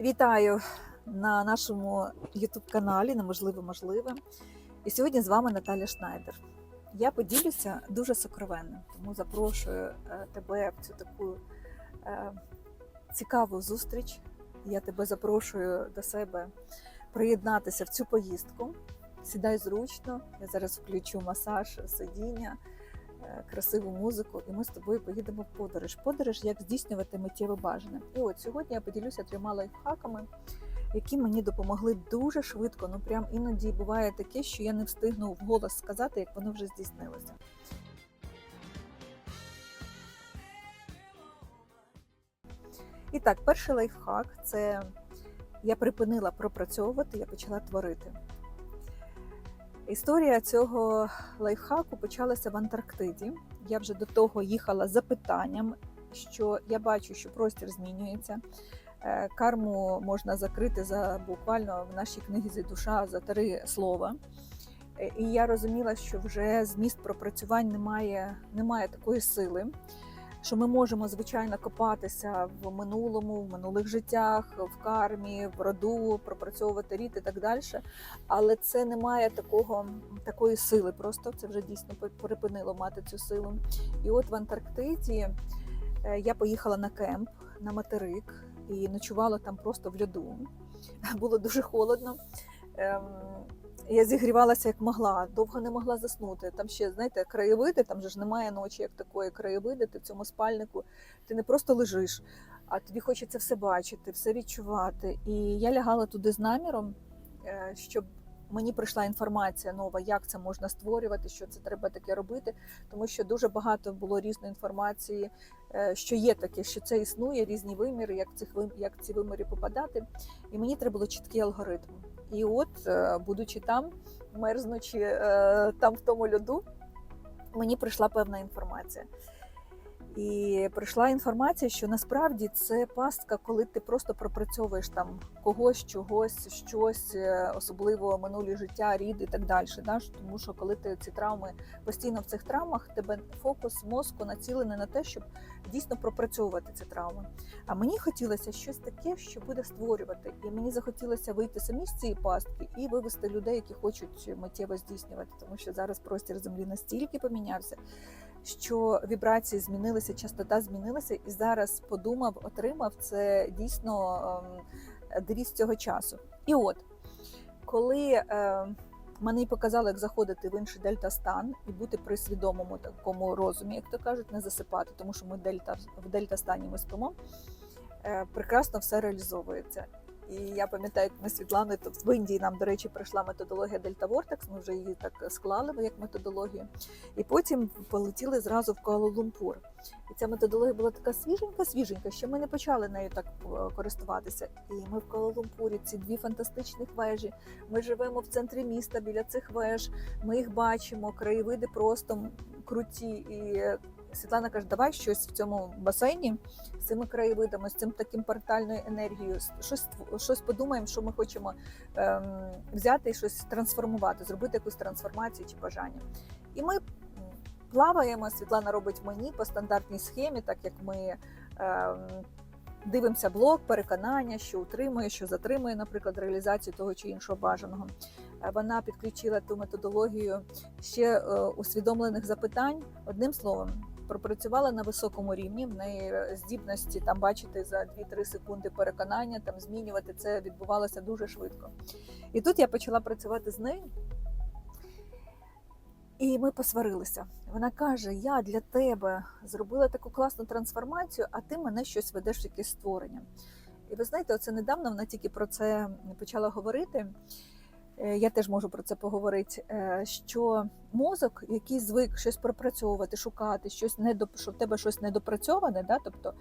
Вітаю на нашому YouTube-каналі Неможливе можливе. І сьогодні з вами Наталя Шнайдер. Я поділюся дуже сокровенним, тому запрошую е, тебе в цю таку е, цікаву зустріч. Я тебе запрошую до себе приєднатися в цю поїздку. Сідай зручно, я зараз включу масаж сидіння, красиву музику, і ми з тобою поїдемо в подорож. Подорож, як здійснювати миттєве бажане. І от сьогодні я поділюся трьома лайфхаками, які мені допомогли дуже швидко. Ну прям іноді буває таке, що я не встигну вголос сказати, як воно вже здійснилося. І так, перший лайфхак це я припинила пропрацьовувати, я почала творити. Історія цього лайфхаку почалася в Антарктиді. Я вже до того їхала за питанням, що я бачу, що простір змінюється. Е, Карму можна закрити за буквально в нашій книзі душа за три слова. Е, І я розуміла, що вже зміст пропрацювань немає, немає такої сили, що ми можемо звичайно копатися в минулому, в минулих життях, в кармі, в роду, пропрацьовувати рід і так далі. Але це не має такого, такої сили. Просто це вже дійсно припинило мати цю силу. І от в Антарктиді е, я поїхала на кемп на материк і ночувала там просто в льоду. Було дуже холодно. Я зігрівалася як могла, довго не могла заснути. Там ще, знаєте, краєвиди, там же ж немає ночі, як такої краєвиди, ти в цьому спальнику, ти не просто лежиш, а тобі хочеться все бачити, все відчувати. І я лягала туди з наміром, е, щоб мені прийшла інформація нова, як це можна створювати, що це треба таке робити, тому що дуже багато було різної інформації, е, що є таке, що це існує, різні виміри, як цих як ці виміри попадати. І мені треба було чіткий алгоритм. І от, е, будучи там, мерзнучи е, там в тому льоду, мені прийшла певна інформація. І прийшла інформація, що насправді це пастка, коли ти просто пропрацьовуєш там когось, чогось, щось, е, особливо минулі життя, рід і так далі. Да? Тому що коли ти ці травми постійно в цих травмах, тебе фокус мозку націлений на те, щоб дійсно пропрацьовувати ці травми. А мені хотілося щось таке, що буде створювати. І мені захотілося вийти самі з цієї пастки і вивести людей, які хочуть миттєво здійснювати, тому що зараз простір землі настільки помінявся, що вібрації змінилися, частота змінилася, і зараз подумав, отримав це дійсно ем, девіз цього часу. І от коли е, Мені показали, як заходити в інший дельта-стан і бути при свідомому такому розумі, як то кажуть, не засипати, тому що ми дельта в дельта-стані ми спимо. Е, Прекрасно все реалізовується. І я пам'ятаю, як ми з Світланою тут в Індії нам, до речі, прийшла методологія Дельта Вортекс. Ми вже її так склали як методологію. І потім полетіли зразу в Куала-Лумпур. І ця методологія була така свіженька, свіженька. Ще ми не почали нею так е, користуватися. І ми в Куала-Лумпурі, ці дві фантастичних вежі. Ми живемо в центрі міста біля цих веж. Ми їх бачимо, краєвиди просто круті. І Світлана каже, давай щось в цьому басейні з цими краєвидами, з цим таким портальною енергією, щось щось подумаємо, що ми хочемо ем, взяти і щось трансформувати, зробити якусь трансформацію чи бажання. І ми плаваємо. Світлана робить мені по стандартній схемі, так як ми. Ем, Дивимося блок, переконання, що утримує, що затримує, наприклад, реалізацію того чи іншого бажаного. Е, Вона підключила ту методологію ще е, усвідомлених запитань. Одним словом, пропрацювала на високому рівні. В неї е, здібності там бачити за 2-3 секунди переконання, там змінювати це відбувалося дуже швидко. І тут я почала працювати з нею. І ми посварилися. Вона каже: Я для тебе зробила таку класну трансформацію, а ти мене щось ведеш в якесь створення. І ви знаєте, оце недавно вона тільки про це почала говорити. Е, Я теж можу про це поговорити. е, Що мозок, який звик щось пропрацьовувати, шукати, щось недо, що в тебе щось недопрацьоване, да, тобто,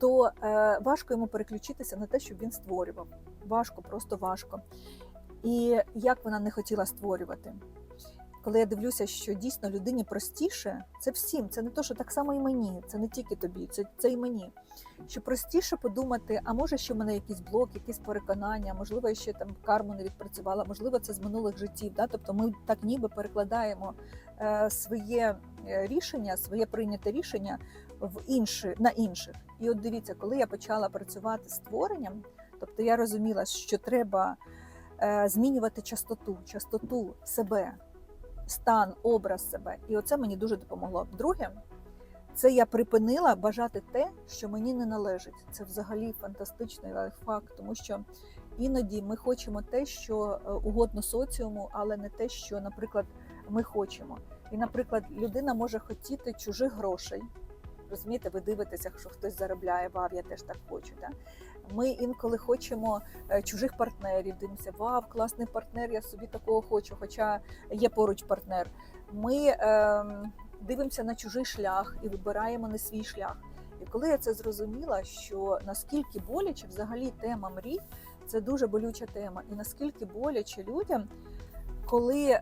то е, важко йому переключитися на те, щоб він створював. Важко, просто важко. І як вона не хотіла створювати. Коли я дивлюся, що дійсно людині простіше, це всім, це не то, що так само і мені, це не тільки тобі, це, це і мені. Що простіше подумати, а може ще в мене якийсь блок, якісь переконання, можливо, я ще там карму не відпрацювала, можливо, це з минулих життів. Да? Тобто ми так ніби перекладаємо е, своє е, рішення, своє прийняте рішення в інші, на інших. І от дивіться, коли я почала працювати з творенням, Тобто я розуміла, що треба е, змінювати частоту, частоту себе, стан, образ себе. І оце мені дуже допомогло. Друге, це я припинила бажати те, що мені не належить. Це взагалі фантастичний лайфхак, тому що іноді ми хочемо те, що е, угодно соціуму, але не те, що, наприклад, ми хочемо. І, наприклад, людина може хотіти чужих грошей. Розумієте, ви дивитеся, що хтось заробляє, вау, я теж так хочу. Да? Ми інколи хочемо е, чужих партнерів, дивимося, вау, класний партнер, я собі такого хочу, хоча є поруч партнер. Ми е, дивимося на чужий шлях і вибираємо не свій шлях. І коли я це зрозуміла, що наскільки боляче взагалі тема мрій, це дуже болюча тема, і наскільки боляче людям, коли е,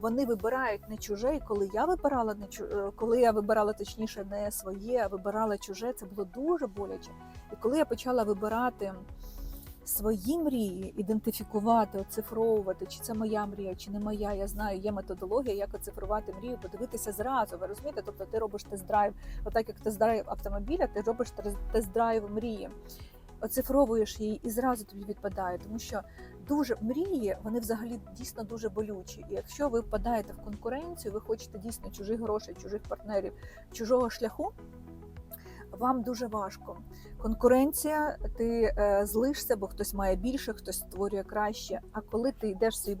вони вибирають не чуже, і коли я вибирала не чу... е, коли я вибирала точніше не своє, а вибирала чуже, це було дуже боляче. І коли я почала вибирати свої мрії, ідентифікувати, оцифровувати, чи це моя мрія, чи не моя. Я знаю, є методологія, як оцифрувати мрію, подивитися зразу. Ви розумієте? Тобто ти робиш тест-драйв, отак як тест-драйв автомобіля, ти робиш тест-драйв мрії. Оцифровуєш її і зразу тобі відпадає, тому що дуже мрії, вони взагалі дійсно дуже болючі. І якщо ви впадаєте в конкуренцію, ви хочете дійсно чужих грошей, чужих партнерів, чужого шляху, вам дуже важко. Конкуренція, ти е, злишся, бо хтось має більше, хтось створює краще. А коли ти йдеш в свій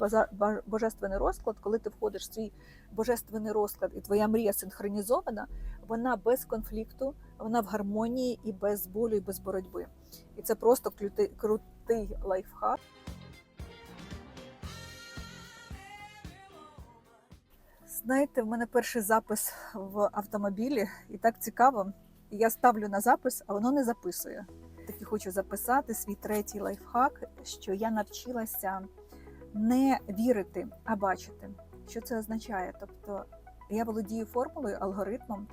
божественний розклад, коли ти входиш в свій божественний розклад, і твоя мрія синхронізована, вона без конфлікту, вона в гармонії і без болю, і без боротьби. І це просто крутий, крутий лайфхак. Знаєте, в мене перший запис в автомобілі, і так цікаво. Я ставлю на запис, а воно не записує. Таки хочу записати свій третій лайфхак, що я навчилася не вірити, а бачити. Що це означає? Тобто я володію формулою, алгоритмом,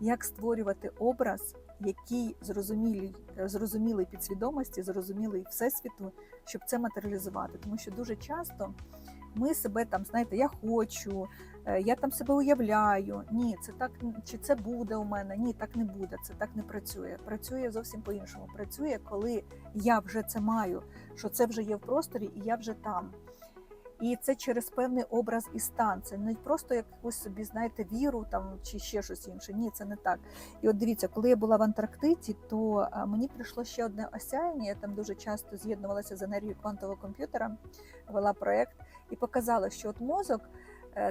як створювати образ, який зрозумілий, зрозумілий підсвідомості, зрозумілий всесвіту, щоб це матеріалізувати. Тому що дуже часто ми себе там, знаєте, я хочу, я там себе уявляю. Ні, це так чи це буде у мене? Ні, так не буде. Це так не працює. Працює зовсім по-іншому. Працює, коли я вже це маю, що це вже є в просторі, і я вже там. І це через певний образ і стан. Це не просто якусь собі, знаєте, віру там чи ще щось інше. Ні, це не так. І от дивіться, коли я була в Антарктиді, то мені прийшло ще одне осяяння. Я там дуже часто з'єднувалася з енергією квантового комп'ютера, вела проект і показала, що от мозок е,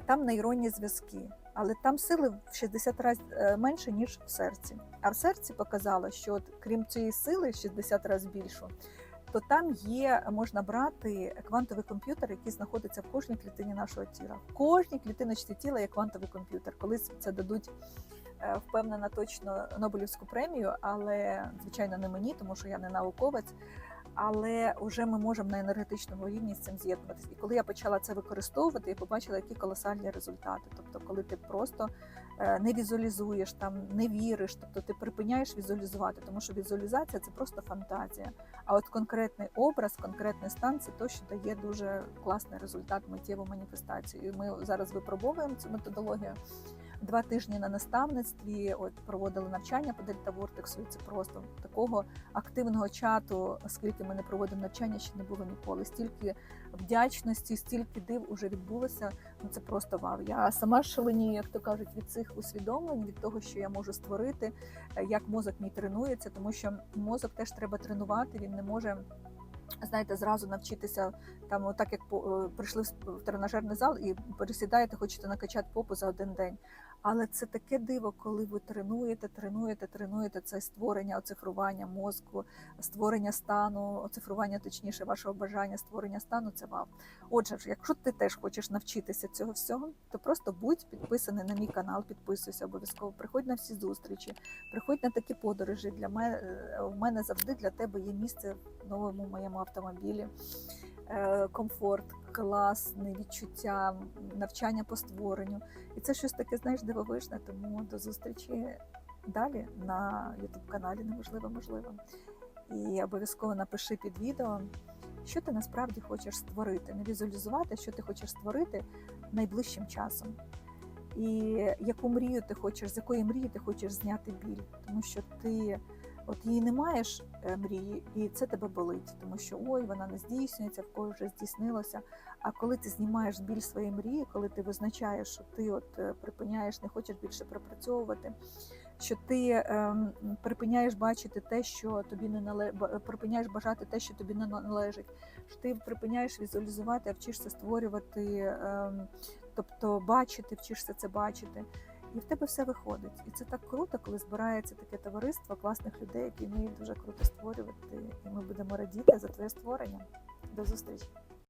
там нейронні зв'язки, але там сили в 60 разів е, менше, ніж в серці. А в серці показала, що от, крім цієї сили, в 60 разів більшу, то там є, можна брати квантовий комп'ютер, який знаходиться в кожній клітині нашого тіла. В кожній клітиночці тіла є квантовий комп'ютер. Колись це дадуть е, впевнена точно Нобелівську премію, але звичайно не мені, тому що я не науковець. Але вже ми можемо на енергетичному рівні з цим з'єднуватися. І коли я почала це використовувати, я побачила, які колосальні результати. Тобто, коли ти просто е, не візуалізуєш, там не віриш, тобто ти припиняєш візуалізувати, тому що візуалізація це просто фантазія. А от конкретний образ, конкретний стан це то, що дає дуже класний результат миттєву маніфестацію. І ми зараз випробовуємо цю методологію. Два тижні на наставництві от проводили навчання по Дельта Вортексу. І це просто такого активного чату, оскільки ми не проводимо навчання, ще не було ніколи. Стільки вдячності, стільки див уже відбулося. Ну це просто вау. Я сама шаленію, як то кажуть, від цих усвідомлень, від того, що я можу створити, е, як мозок мій тренується, тому що мозок теж треба тренувати. Він не може. Знаєте, зразу навчитися там, так як е, прийшли в тренажерний зал і пересідаєте, хочете накачати попу за один день. Але це таке диво, коли ви тренуєте, тренуєте, тренуєте це створення, оцифрування мозку, створення стану, оцифрування, точніше, вашого бажання, створення стану це вау. Отже, якщо ти теж хочеш навчитися цього всього, то просто будь підписаний на мій канал, підписуйся обов'язково. Приходь на всі зустрічі, приходь на такі подорожі. Для мене у мене завжди для тебе є місце в новому моєму автомобілі. Е, Комфорт, класне відчуття, навчання по створенню. І це щось таке, знаєш, дивовижне. Тому до зустрічі далі на youtube каналі Неможливо можливо. І обов'язково напиши під відео, що ти насправді хочеш створити, не візуалізувати, що ти хочеш створити найближчим часом. І яку мрію ти хочеш, з якої мрії ти хочеш зняти біль, тому що ти От її не маєш е, мрії, і це тебе болить, тому що ой, вона не здійснюється, в когось вже здійснилося. А коли ти знімаєш біль своєї мрії, коли ти визначаєш, що ти от е, припиняєш, не хочеш більше пропрацьовувати, що ти ем, припиняєш бачити те, що тобі не нале... припиняєш бажати те, що тобі не належить, що ти припиняєш візуалізувати, а вчишся створювати, ем, тобто бачити, вчишся це бачити. І в тебе все виходить. І це так круто, коли збирається таке товариство класних людей, які вміють дуже круто створювати. І ми будемо радіти за твоє створення. До зустрічі!